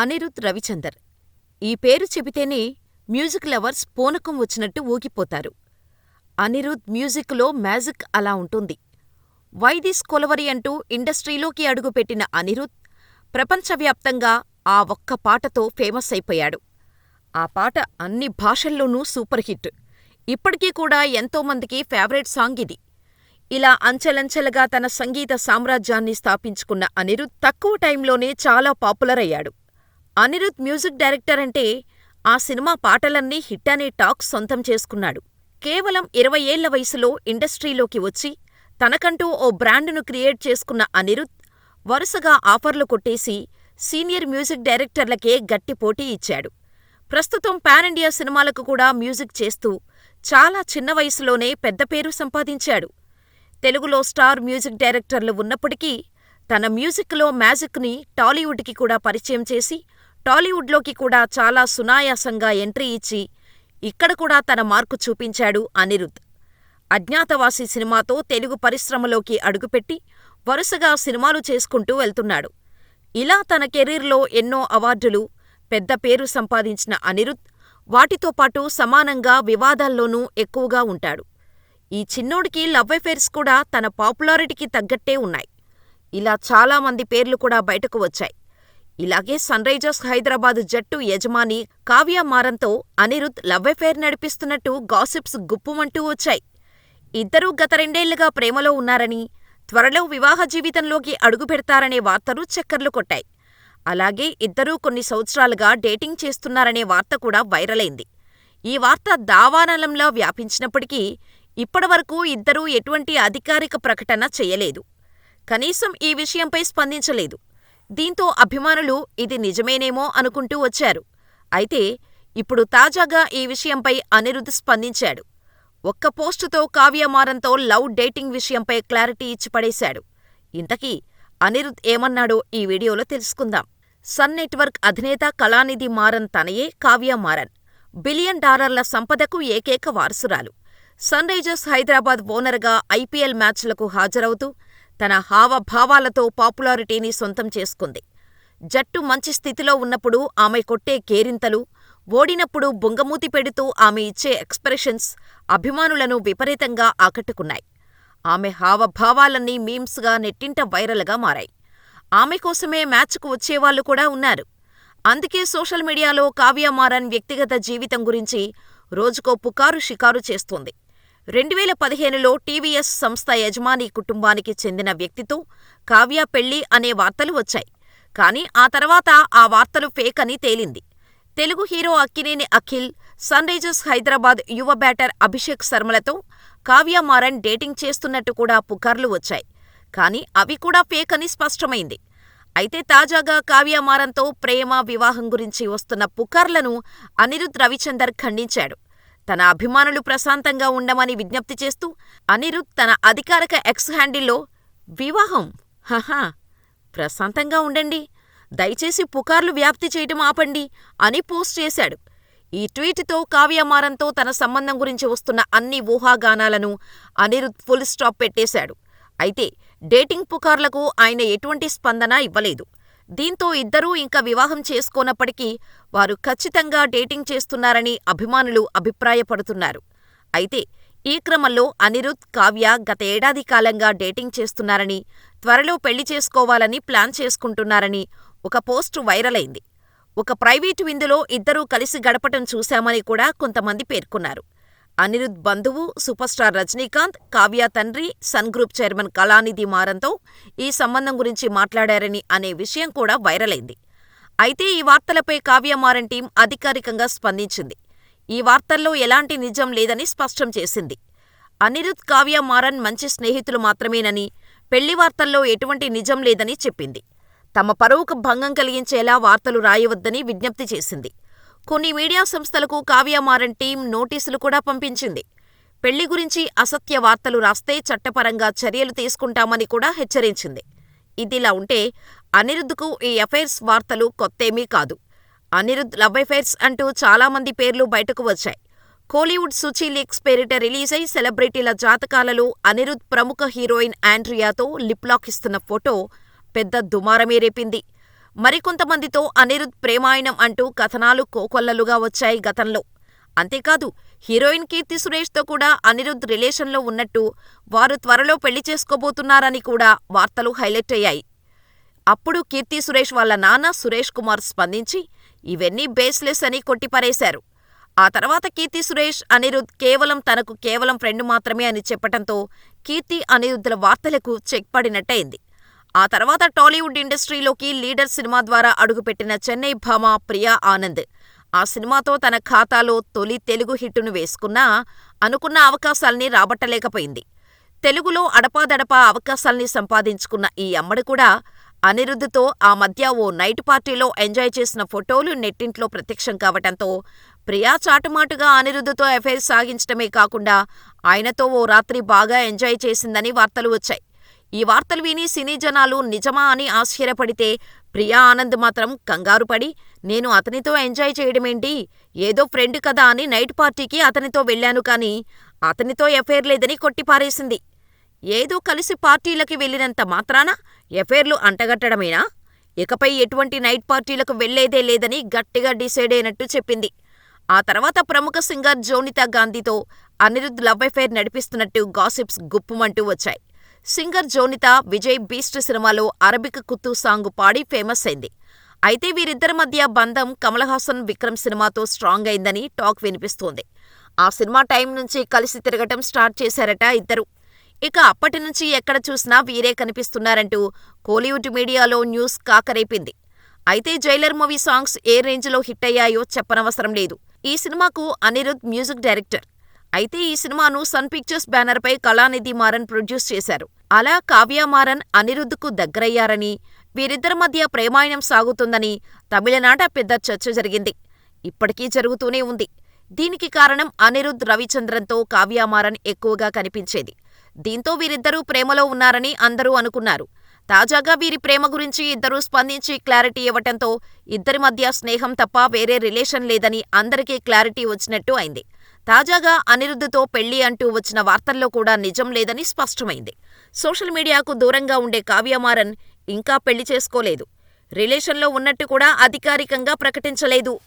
అనిరుద్ రవిచందర్ ఈ పేరు చెబితేనే మ్యూజిక్ లవర్స్ పూనకం వచ్చినట్టు ఊగిపోతారు. అనిరుధ్ మ్యూజిక్కులో మ్యాజిక్ అలా ఉంటుంది. వై దిస్ కొలవరి అంటూ ఇండస్ట్రీలోకి అడుగుపెట్టిన అనిరుధ్ ప్రపంచవ్యాప్తంగా ఆ ఒక్క పాటతో ఫేమస్ అయిపోయాడు. ఆ పాట అన్ని భాషల్లోనూ సూపర్ హిట్. ఇప్పటికీ కూడా ఎంతోమందికి ఫేవరెట్ సాంగ్ ఇది. ఇలా అంచెలంచెలుగా తన సంగీత సామ్రాజ్యాన్ని స్థాపించుకున్న అనిరుద్ తక్కువ టైంలోనే చాలా పాపులర్ అయ్యాడు. అనిరుధ్ మ్యూజిక్ డైరెక్టర్ అంటే ఆ సినిమా పాటలన్నీ హిట్ అనే టాక్ సొంతం చేసుకున్నాడు. కేవలం ఇరవై ఏళ్ళ వయసులో ఇండస్ట్రీలోకి వచ్చి తనకంటూ ఓ బ్రాండును క్రియేట్ చేసుకున్న అనిరుధ్ వరుసగా ఆఫర్లు కొట్టేసి సీనియర్ మ్యూజిక్ డైరెక్టర్లకే గట్టి పోటీ ఇచ్చాడు. ప్రస్తుతం పాన్ ఇండియా సినిమాలకు కూడా మ్యూజిక్ చేస్తూ చాలా చిన్న వయసులోనే పెద్ద పేరు సంపాదించాడు. తెలుగులో స్టార్ మ్యూజిక్ డైరెక్టర్లు ఉన్నప్పటికీ తన మ్యూజిక్లో మ్యాజిక్ని టాలీవుడ్కి కూడా పరిచయం చేసి టాలీవుడ్లోకి కూడా చాలా సునాయాసంగా ఎంట్రీ ఇచ్చి ఇక్కడ కూడా తన మార్కు చూపించాడు అనిరుధ్. అజ్ఞాతవాసి సినిమాతో తెలుగు పరిశ్రమలోకి అడుగుపెట్టి వరుసగా సినిమాలు చేసుకుంటూ వెళ్తున్నాడు. ఇలా తన కెరీర్లో ఎన్నో అవార్డులు, పెద్ద పేరు సంపాదించిన అనిరుధ్ వాటితో పాటు సమానంగా వివాదాల్లోనూ ఎక్కువగా ఉంటాడు. ఈ చిన్నోడికి లవ్ ఎఫైర్స్ కూడా తన పాపులారిటీకి తగ్గట్టే ఉన్నాయి. ఇలా చాలా మంది పేర్లు కూడా బయటకు వచ్చాయి. ఇలాగే సన్ రైజర్స్ హైదరాబాద్ జట్టు యజమాని కావ్య మారంతో అనిరుధ్ లవ్ నడిపిస్తున్నట్టు గాసిప్స్ గుప్పుమంటూ వచ్చాయి. ఇద్దరూ గత రెండేళ్ళుగా ప్రేమలో ఉన్నారని, త్వరలో వివాహ జీవితంలోకి అడుగుపెడతారనే వార్తలు చక్కర్లు కొట్టాయి. అలాగే ఇద్దరూ కొన్ని సంవత్సరాలుగా డేటింగ్ చేస్తున్నారనే వార్త కూడా వైరలైంది. ఈ వార్త దావానలంలా వ్యాపించినప్పటికీ ఇప్పటివరకు ఇద్దరూ ఎటువంటి అధికారిక ప్రకటన చేయలేదు. కనీసం ఈ విషయంపై స్పందించలేదు. దీంతో అభిమానులు ఇది నిజమేనేమో అనుకుంటూ వచ్చారు. అయితే ఇప్పుడు తాజాగా ఈ విషయంపై అనిరుధ్ స్పందించాడు. ఒక్క పోస్టుతో కావ్య మారన్తో లవ్ డేటింగ్ విషయంపై క్లారిటీ ఇచ్చి పడేశాడు. ఇంతకీ అనిరుధ్ ఏమన్నాడో ఈ వీడియోలో తెలుసుకుందాం. సన్ నెట్వర్క్ అధినేత కళానిధి మారన్ తనయే కావ్య మారన్. బిలియన్ డాలర్ల సంపదకు ఏకైక వారసురాలు. సన్ రైజర్స్ హైదరాబాద్ ఓనర్గా ఐపీఎల్ మ్యాచ్లకు హాజరవుతూ తన హావభావాలతో పాపులారిటీని సొంతం చేసుకుంది. జట్టు మంచి స్థితిలో ఉన్నప్పుడు ఆమె కొట్టే కేరింతలు, ఓడినప్పుడు బుంగమూతి పెడుతూ ఆమె ఇచ్చే ఎక్స్ప్రెషన్స్ అభిమానులను విపరీతంగా ఆకట్టుకున్నాయి. ఆమె హావభావాలన్నీ మీమ్స్గా నెట్టింట వైరల్గా మారాయి. ఆమె కోసమే మ్యాచ్కు వచ్చేవాళ్ళు కూడా ఉన్నారు. అందుకే సోషల్ మీడియాలో కావ్యమారన్ వ్యక్తిగత జీవితం గురించి రోజుకో పుకారు షికారు చేస్తోంది. రెండువేల పదిహేనులో టీవీఎస్ సంస్థ యజమాని కుటుంబానికి చెందిన వ్యక్తితో కావ్య పెళ్ళి అనే వార్తలు వచ్చాయి. కానీ ఆ తర్వాత ఆ వార్తలు ఫేక్ అని తేలింది. Telugu hero Akkineni Akhil, Sun Risers Hyderabad యువ బ్యాటర్ అభిషేక్ శర్మలతో కావ్య మారన్ డేటింగ్ చేస్తున్నట్టు కూడా పుకార్లు వచ్చాయి. కానీ అవి కూడా ఫేక్ అని స్పష్టమైంది. అయితే తాజాగా కావ్యమారన్తో ప్రేమ, వివాహం గురించి వస్తున్న పుకార్లను అనిరుద్ రవిచందర్ ఖండించాడు. తన అభిమానులు ప్రశాంతంగా ఉండమని విజ్ఞప్తి చేస్తూ అనిరుద్ తన అధికారిక ఎక్స్ హ్యాండిల్లో వివాహం హహా ప్రశాంతంగా ఉండండి. దయచేసి పుకార్లు వ్యాప్తి చేయటం ఆపండి అని పోస్ట్ చేశాడు. ఈ ట్వీట్తో కావ్యమారంతో తన సంబంధం గురించి వస్తున్న అన్ని ఊహాగానాలను అనిరుద్ ఫుల్ స్టాప్ పెట్టేశాడు. అయితే డేటింగ్ పుకార్లకు ఆయన ఎటువంటి స్పందన ఇవ్వలేదు. దీంతో ఇద్దరూ ఇంకా వివాహం చేసుకోనప్పటికీ వారు ఖచ్చితంగా డేటింగ్ చేస్తున్నారని అభిమానులు అభిప్రాయపడుతున్నారు. అయితే ఈ క్రమంలో అనిరుధ్, కావ్య గత ఏడాది కాలంగా డేటింగ్ చేస్తున్నారని, త్వరలో పెళ్ళి చేసుకోవాలని ప్లాన్ చేసుకుంటున్నారని ఒక పోస్టు వైరలైంది. ఒక ప్రైవేటు విందులో ఇద్దరూ కలిసి గడపటం చూశామని కూడా కొంతమంది పేర్కొన్నారు. అనిరుధ్ బంధువు సూపర్ స్టార్ రజనీకాంత్, కావ్య తండ్రి సన్ గ్రూప్ చైర్మన్ కళానిధి మారన్తో ఈ సంబంధం గురించి మాట్లాడారని అనే విషయం కూడా వైరలైంది. అయితే ఈ వార్తలపై కావ్య మారన్ టీం అధికారికంగా స్పందించింది. ఈ వార్తల్లో ఎలాంటి నిజం లేదని స్పష్టం చేసింది. అనిరుధ్, కావ్య మారన్ మంచి స్నేహితులు మాత్రమేనని, పెళ్ళి వార్తల్లో ఎటువంటి నిజం లేదని చెప్పింది. తమ పరువుకు భంగం కలిగించేలా వార్తలు రాయవద్దని విజ్ఞప్తి చేసింది. కొన్ని మీడియా సంస్థలకు కావ్యమారన్ టీం నోటీసులు కూడా పంపించింది. పెళ్ళి గురించి అసత్య వార్తలు రాస్తే చట్టపరంగా చర్యలు తీసుకుంటామని కూడా హెచ్చరించింది. ఇదిలా ఉంటే అనిరుధ్కు ఈ అఫైర్స్ వార్తలు కొత్తేమీ కాదు. అనిరుద్ధ్ లవ్ ఎఫైర్స్ అంటూ చాలామంది పేర్లు బయటకు వచ్చాయి. కోలీవుడ్ సూచీ లీక్స్ పేరిట రిలీజై సెలబ్రిటీల జాతకాలలో అనిరుద్ధ్ ప్రముఖ హీరోయిన్ ఆండ్రియాతో లిప్లాక్ ఇస్తున్న ఫోటో పెద్ద దుమారమే రేపింది. మరికొంతమందితో అనిరుద్ ప్రేమాయణం అంటూ కథనాలు కోకొల్లలుగా వచ్చాయి గతంలో. అంతేకాదు హీరోయిన్ కీర్తి సురేష్తో కూడా అనిరుద్ రిలేషన్లో ఉన్నట్టు, వారు త్వరలో పెళ్ళి చేసుకోబోతున్నారని కూడా వార్తలు హైలైట్ అయ్యాయి. అప్పుడు కీర్తి సురేష్ వాళ్ళ నాన్న సురేష్ కుమార్ స్పందించి ఇవన్నీ బేస్లెస్ అని కొట్టిపారేశారు. ఆ తర్వాత కీర్తి సురేష్, అనిరుద్ కేవలం తనకు కేవలం ఫ్రెండ్ మాత్రమే అని చెప్పటంతో కీర్తి, అనిరుద్ల వార్తలకు చెక్ పడినట్టయింది. ఆ తర్వాత టాలీవుడ్ ఇండస్ట్రీలోకి లీడర్ సినిమా ద్వారా అడుగుపెట్టిన చెన్నై భామ ప్రియా ఆనంద్ ఆ సినిమాతో తన ఖాతాలో తొలి తెలుగు హిట్టును వేసుకున్నా అనుకున్న అవకాశాల్ని రాబట్టలేకపోయింది. తెలుగులో అడపాదడపా అవకాశాల్ని సంపాదించుకున్న ఈ అమ్మడు కూడా అనిరుద్ధతో ఆ మధ్య ఓ నైట్ పార్టీలో ఎంజాయ్ చేసిన ఫోటోలు నెట్టింట్లో ప్రత్యక్షం కావటంతో ప్రియా చాటుమాటుగా అనిరుద్ధతో ఎఫైర్ సాగించటమే కాకుండా ఆయనతో ఓ రాత్రి బాగా ఎంజాయ్ చేసిందని వార్తలు వచ్చాయి. ఈ వార్తలు విని సినీ జనాలు నిజమా అని ఆశ్చర్యపడితే ప్రియా ఆనంద్ మాత్రం కంగారుపడి నేను అతనితో ఎంజాయ్ చేయడమేంటి? ఏదో ఫ్రెండ్ కదా అని నైట్ పార్టీకి అతనితో వెళ్ళాను కానీ అతనితో ఎఫైర్ లేదని కొట్టిపారేసింది. ఏదో కలిసి పార్టీలకి వెళ్ళినంత మాత్రాన ఎఫైర్లు అంటగట్టడమేనా? ఇకపై ఎటువంటి నైట్ పార్టీలకు వెళ్ళేదే లేదని గట్టిగా డిసైడ్ అయినట్టు చెప్పింది. ఆ తర్వాత ప్రముఖ సింగర్ జోనితా గాంధీతో అనిరుద్ లవ్ ఎఫైర్ నడిపిస్తున్నట్టు గాసిప్స్ గుప్పుమంటూ వచ్చాయి. సింగర్ జోనితా విజయ్ బీస్ట్ సినిమాలో అరబిక్ కుత్తు సాంగ్ పాడి ఫేమస్ అయింది. అయితే వీరిద్దరి మధ్య బంధం కమల్ హాసన్ విక్రమ్ సినిమాతో స్ట్రాంగ్ అయిందని టాక్ వినిపిస్తోంది. ఆ సినిమా టైం నుంచి కలిసి తిరగటం స్టార్ట్ చేశారట ఇద్దరూ. ఇక అప్పటి నుంచి ఎక్కడ చూసినా వీరే కనిపిస్తున్నారంటూ కోలీవుడ్ మీడియాలో న్యూస్ కాకరేపింది. అయితే జైలర్ మూవీ సాంగ్స్ ఏ రేంజ్లో హిట్టయ్యాయో చెప్పనవసరం లేదు. ఈ సినిమాకు అనిరుద్ మ్యూజిక్ డైరెక్టర్. అయితే ఈ సినిమాను సన్ పిక్చర్స్ బ్యానర్పై కళానిధి మారన్ ప్రొడ్యూస్ చేశారు. అలా కావ్య మారన్ అనిరుద్కు దగ్గరయ్యారని, వీరిద్దరి మధ్య ప్రేమాయణం సాగుతుందని తమిళనాట పెద్ద చర్చ జరిగింది. ఇప్పటికీ జరుగుతూనే ఉంది. దీనికి కారణం అనిరుద్ రవిచంద్రన్తో కావ్యామారన్ ఎక్కువగా కనిపించేది. దీంతో వీరిద్దరూ ప్రేమలో ఉన్నారని అందరూ అనుకున్నారు. తాజాగా వీరి ప్రేమ గురించి ఇద్దరూ స్పందించి క్లారిటీ ఇవ్వటంతో ఇద్దరి మధ్య స్నేహం తప్ప వేరే రిలేషన్ లేదని అందరికీ క్లారిటీ వచ్చినట్టు అయింది. తాజాగా అనిరుద్ధతో పెళ్ళి అంటూ వచ్చిన వార్తల్లో కూడా నిజం లేదని స్పష్టమైంది. సోషల్ మీడియాకు దూరంగా ఉండే కావ్యమారన్ ఇంకా పెళ్ళి చేసుకోలేదు. రిలేషన్లో ఉన్నట్టు కూడా అధికారికంగా ప్రకటించలేదు.